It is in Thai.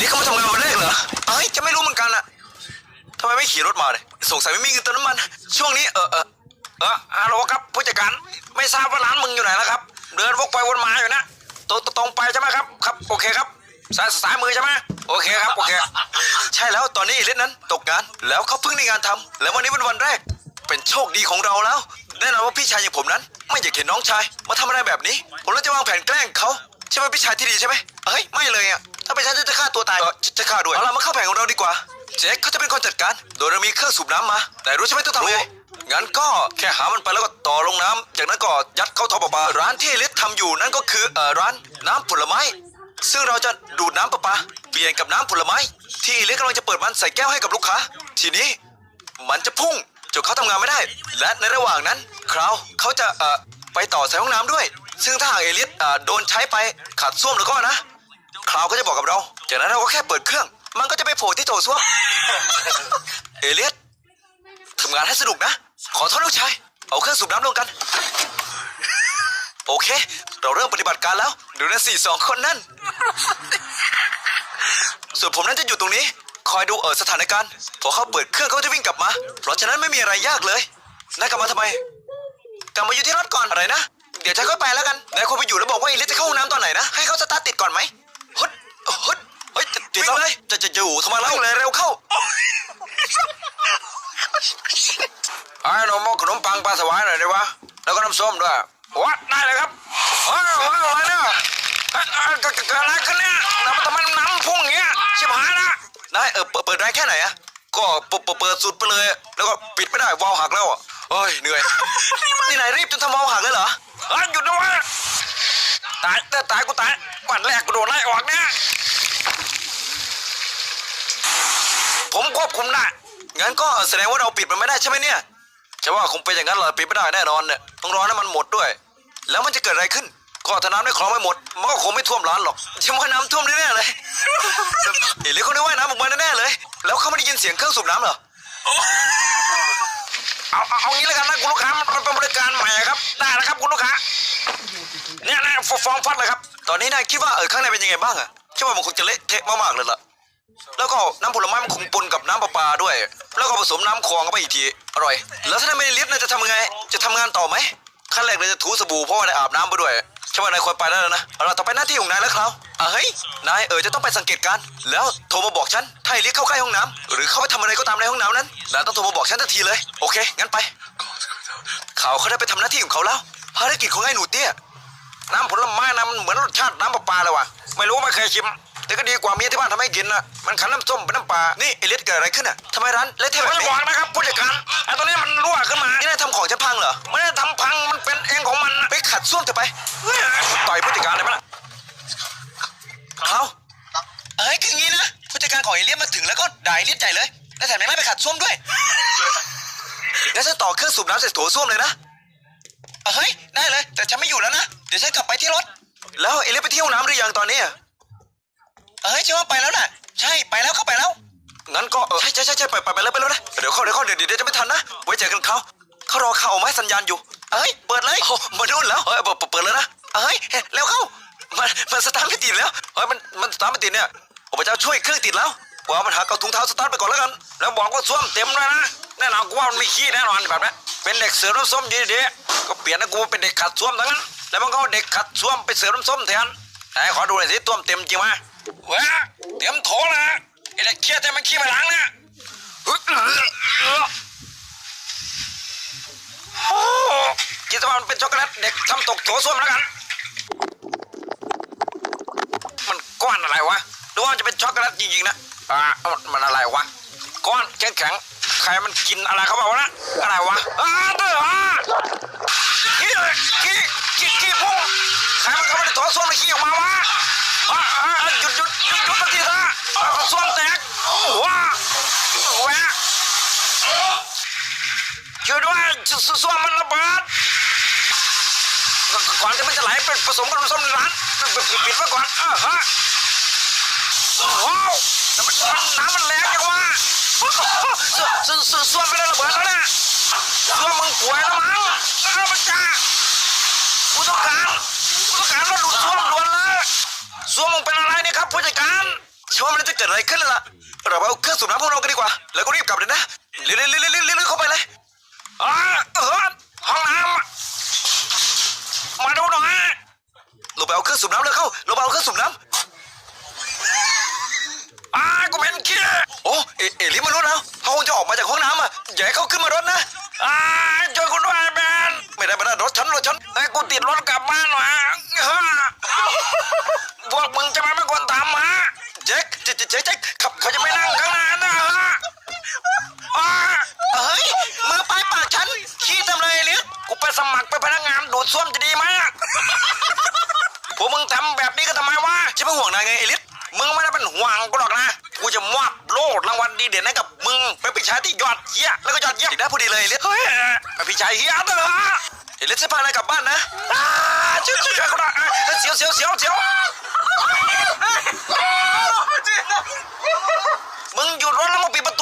นี่เขามาทำงานวันแรกเหรอเอ้ยจะไม่รู้เหมือนกันอะทำไมไม่ขี่รถมาเลยสงสัยไม่มีเงินเติมน้ำมัน ช่วงนี้เออเออเออฮัลโหลครับผู้จัดการไม่ทราบว่าร้านมึงอยู่ไหนแล้วครับ เดินวกไปวนมาอยู่นะตรงตรงไปใช่ไหมครับครับโอเคครับสายสายมือใช่ไหมโอเคครับโอเค ใช่แล้วตอนนี้เลิสนั้นตกงานแล้วเขาเพิ่งได้งานทำแล้ววันนี้เป็นวันแรก เป็นโชคดีของเราแล้วแน่นอนว่าพี่ชายอย่างผมนั้น ไม่อยากเห็นน้องชาย มาทำอะไรแบบนี้ ผมเลยจะวางแผนแกล้งเขาใช่ไหมพี่ชายที่ดีใช่ไหมเอ้ยไม่เลยอะ ถ้าเป็นฉันจะฆ่าตัวตายเออจะจะฆ่าด้วยเอาล่ะมาเข้าแผนของเราดีกว่า เจ๊เขาจะเป็นคนจัดการ โดยเรามีเครื่องสูบน้ำมา แต่รู้ใช่ไหมต้องทำไงงั้นก็แค่หามันไปแล้วก็ต่อลงน้ำจากนั้นก็ยัดเข้าท่อประปาร้านที่ลิศทำอยู่นั่นก็คือเอ่อร้านน้ำผลไม้ ซึ่งเราจะดูดน้ำประปาเปลี่ยนกับน้ำผลไม้ ที่ลิศกำลังจะเปิดมันใส่แก้วให้กับลูกค้า ทีนี้ มันจะพุ่งจนเขาทำงานไม่ได้ และในระหว่างนั้น คราวเขาจะเอ่อไปต่อใส่ห้องน้ำด้วย ซึ่งถ้าหากเอเลียสเอ่อโดนใช้ไปขัดส้วมแล้วก็นะ คราวก็จะบอกกับเรา จากนั้นเราก็แค่เปิดเครื่อง มันก็จะไปโผล่ที่โถส้วม เอเลียสทำงานให้สนุกนะ ขอโทษลูกชาย เอาเครื่องสูบน้ำลงกัน โอเค เราเริ่มปฏิบัติการแล้ว ดูนะสี่สองคนนั่น ส่วนผมนั้นจะอยู่ตรงนี้ คอยดูเออสถานการณ์ พอเขาเปิดเครื่องเขาจะวิ่งกลับมา เพราะฉะนั้นไม่มีอะไรยากเลยนายกลับมาทำไม กลับมาอยู่ที่รถก่อนอะไรนะ เดี๋ยวฉันค่อยไปแล้วกัน นายควรไปอยู่แล้วบอกว่าเอลิสจะเข้าห้องน้ำตอนไหนนะ ให้เขาสตาร์ทติดก่อนไหม ฮึดฮึดเฮ้ยจะวิ่งเลยจะจะอยู่ทำไมเล่าเลยเร็วเข้าไอ้หนมขนมปังปลาสวายหน่อยได้ปะแล้วก็น้ำส้มด้วยวัดได้เลยครับเฮ้ยเฮ้ยอะไรเนี่ยเฮ้ยเอ้ยเกิดเกิดอะไรขึ้นเนี่ยน้ำทำไมน้ำพุ่งอย่างเงี้ยชิบหายละนายเออเปิดเปิดแรงแค่ไหนอะก็เปิดเปิดสุดไปเลย แล้วก็ปิดไม่ได้วาล์วหักแล้วอะเฮ้ยเหนื่อยนี่นายรีบจนทำวาล์วหักเลยเหรอเฮ้ยหยุดนะวะ ตายแต่ตายกูตายวันแรกกูโดนไล่ออกเนี่ยผมควบคุมได้งั้นก็แสดงว่าเราปิดมันไม่ได้ใช่ไหมเนี่ยใช่ว่าคงเป็นอย่างนั้นเหรอปิดไม่ได้แน่นอนเนี่ยต้องรอให้มันหมดด้วย แล้วมันจะเกิดอะไรขึ้นก็ถ้าน้ำในคลองไม่หมด มันก็คงไม่ท่วมร้านหรอกจะว่าน้ำท่วมแน่เลยเอ๋หรือเขาได้ว่ายน้ำออกมาแน่เลย แล้วเขาไม่ได้ยินเสียงเครื่องสูบน้ำเหรอเอาเอางี้แล้วกันนะคุณลูกค้ามันเป็นบริการใหม่ครับ ได้แล้วครับคุณลูกค้า เนี่ยนะฟฟองฟัดเลยครับ ตอนนี้นายคิดว่าเออข้างในเป็นยังไงบ้างอะใช่ว่ามันคงจะเละเทะมากๆเลยล่ะ แล้วก็น้ำผลไม้มันคงปนกับน้ำประปาด้วย แล้วก็ผสมน้ำคลองเข้าไปอีกที อร่อย แล้วถ้านายไม่ได้ลิฟต์นายจะทำยังไง จะทำงานต่อไหม ขั้นแรกเลยจะถูสบู่เพราะว่าได้อาบน้ำไปด้วยใช่ว่านายควรไปแล้วนะเอาละต่อไปหน้าที่ของนายแล้วครับอะเฮ้ย นายเออจะต้องไปสังเกตการ แล้วโทรมาบอกฉัน ถ้าไอ้ลิฟต์เข้าใกล้ห้องน้ำหรือเข้าไปทำอะไรก็ตามในห้องน้ำนั้น นายต้องโทรมาบอกฉันทันทีเลย โอเค งั้นไป เขาเขาได้ไปทำหน้าที่ของเขาแล้ว ภารกิจของไอ้หนูเตี้ย น้ำผลไม้น้ำมันเหมือนรสชาติน้ำประปาเลยว่ะไม่รู้ไม่เคยชิม แต่ก็ดีกว่าเมียที่บ้านทำให้กินนะมันขันน้ำส้มเป็นน้ำปลานี่เอลิสเกิดอะไรขึ้นอะทำไมร้านเละเทะแบบนี้บอกนะครับผู้จัดการไอ้ตัวนี้มันรั่วขึ้นมานี่นายทำของฉันพังเหรอไม่ได้ทำพังมันเป็นเองของมันนะไปขัดส้วมเถอะไปเฮ้ยต่อยผู้จัดการเลยมั้ยล่ะเขาเอ้ยคืองี้นะผู้จัดการของเอลิสมาถึงแล้วก็ด่าเอลิสใหญ่เลยและแถมยังไล่ไปขัดส้วมด้วยงั้นฉันต่อเครื่องสูบน้ำใส่โถส้วมเลยนะเฮ้ยได้เลย แต่ฉันไม่อยู่แล้วนะ เดี๋ยวฉันกลับไปที่รถ แล้วเอลิสไปเที่ห้องน้ำหรือยังตอนนี้อะเอ้ยฉันว่าไปแล้วน่ะ ใช่ไปแล้วเข้าไปแล้ว งั้นก็เออใช่ใช่ใช่ใช่ไปไปไปแล้วไปแล้วนะ เดี๋ยวเข้าเดี๋ยวเข้าเดี๋ยวเดี๋ยวจะไม่ทันนะ ไว้เจอกันเขาเขารอข่าวไม้สัญญาณอยู่ เอ้ยเปิดเลยโอ้มาดูนแล้วเอ้ยเปิดเปิดเปิดเลยนะ เอ้ยเร็วเข้า มันมันสตาร์ทไม่ติดแล้วเฮ้ยมันมันสตาร์ทไม่ติดเนี่ยโอ้พระเจ้าช่วยเครื่องติดแล้วว่ามันหาเอาถุงเท้าสตาร์ทไปก่อนแล้วกัน แล้วบอกว่าส้วมเต็มเลยนะแน่นอนกูว่ามันไม่ขี้แน่นอนแบบนี้เป็นเด็กเสือน้ำส้มดีๆก็เปลี่ยนนะกูเป็นเด็กขัดส้วมทั้งนั้น แล้วมันก็เด็กขัดส้วมไปเสือน้ำส้มแทนไหนขอดูหน่อยสิต้วมเต็มจริงไหมเว้ยเต็มโถลยนะไอ้เด็กเคี้ยแต่มันขี้ไปหลังนี่ยอึ๊ดเอื้อเอื้อโอ้คิดว่ามันเป็นช็อกโกแลตเด็กทำตกโถส้วมแล้วกัน มันก้อนอะไรวะหรือว่ามันจะเป็นช็อกโกแลตจริงๆนะอ่ามันอะไรวะก้อนแข็งแข็งๆใครมันกินอะไรเขาบอกวะนะอะไรวะอ้าเด้ออ่าขี้ขี้ขี้ขี้พุ่งใครมันเข้ามาในโถส้วมแล้วขี้ออกมาวะอ่าอ่าอ่าหยุดหยุดหยุดหยุดมาทีเถอะอ่าส้วมแตกว้าแหวะ ช่วยด้วยส้วมมันระเบิดก่อนที่มันจะไหลไปผสมกับน้ำส้มในร้านปิดปิดปิดไว้ก่อนเออฮะว้าวน้ำมันน้ำมันแรงจังวะสสสส่วนไปแล้ระเบิดแล้วนี่ยส่วนมึงป่วยแล้วมั้งเออมันจ้ากูต้องการกูต้องการรถดูดซ่วมด่วนเลยซ่วมมึงเป็นอะไรเนี่ยครับผู้จัดการช่ฉันว่ามันจะเกิดอะไรขึ้นแล้วล่ะเราเอาเครื่องสูบน้ำของเรากันดีกว่า แล้วก็รีบกลับเลยนะเร็วๆเร็วๆเร็วๆๆเข้าไปเลย อ่าเออห้องน้ำมาดูหน่อยเราไปเอาเครื่องสูบน้ำเลยเข้าเราไปเอาเครื่องสูบน้ำอ่ากูเป็นขี้โอ้เอเอลิมนุษย์แล้วเขาคงจะออกมาจากห้องน้ำอะอย่าให้เขาขึ้นมารถนะอ่าช่วยกูด้วยแมนไม่ได้ไม่ได้รถฉันรถฉันให้กูติดรถกลับบ้านหน่อยฮะพวกมึงจะมาไม่ควรทำฮะเจ๊กเจ๊กเจ๊กขับเขาจะไม่นั่งข้างหน้านะฮะอ่า เฮ้ยมือปลายปากฉันขี้ทำอะไรเนี่ยกูไปสมัครเป็นพนักงานดูดซ่วมจะดีไหมอะพวกมึงทำแบบนี้ก็ทำไมวะจะเป็นห่วงนายไงเอลิสมึงไม่ได้เป็นห่วงกูหรอกนะกูจะมอบโล่รางวัลดีเด่นให้กับมึงเป็นพี่ชายที่ยอดเยี่ยมแล้วก็ยอดเยี่ยมอีกได้พอดีเลยเอลิสเฮ้ยเป็นพี่ชายเฮียเถอะฮะเอลิสจะพานายกลับบ้านนะอ่าช่วยช่วยช่วยกูหน่อยอะเสียวเสียวเสียวเสียวมึงหยุดรถแล้วมึงปิดประ